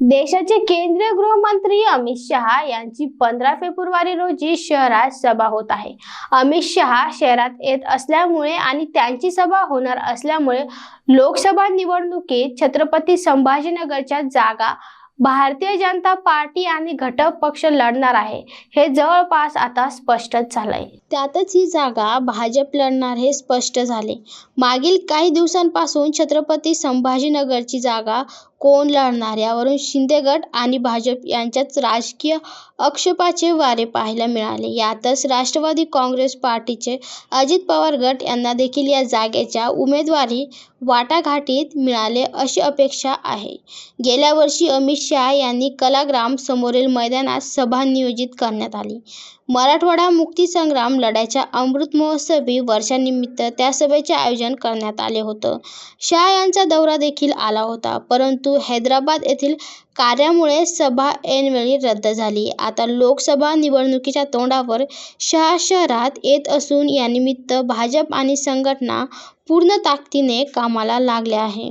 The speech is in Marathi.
देशाचे केंद्रीय गृहमंत्री अमित शहा यांची पंधरा फेब्रुवारी रोजी शहरात सभा होत आहे. अमित शहा शहरात येत असल्यामुळे आणि त्यांची सभा होणार असल्यामुळे लोकसभा निवडणुकीत छत्रपती संभाजीनगरच्या जागा भारतीय जनता पार्टी आणि घटक पक्ष लढणार आहे. हे जवळपास आता स्पष्टच झालंय. त्यातच ही जागा भाजप लढणार हे स्पष्ट झाले. मागील काही दिवसांपासून छत्रपती संभाजीनगरची जागा कोण लढणार? यावरून शिंदे गट आणि भाजप यांच्यात राजकीय आक्षेपाचे वारे पाहायला मिळाले. यातच राष्ट्रवादी काँग्रेस पार्टीचे अजित पवार गट यांना देखील या जागेच्या उमेदवारी वाटाघाटीत मिळाले अशी अपेक्षा आहे. गेल्या वर्षी अमित शहा यांनी कलाग्राम समोरील मैदानात सभा नियोजित करण्यात आली. मराठवाडा मुक्तीसंग्राम लढ्याच्या अमृत महोत्सवी वर्षानिमित्त त्या सभेचे आयोजन करण्यात आले होतं. शाह यांचा दौरा देखील आला होता परंतु हैदराबाद येथील कार्यामुळे सभा ऐनवेळी रद्द झाली. आता लोकसभा निवडणुकीच्या तोंडावर शहा शहरात येत असून यानिमित्त भाजप आणि संघटना पूर्ण ताकदीने कामाला लागल्या आहे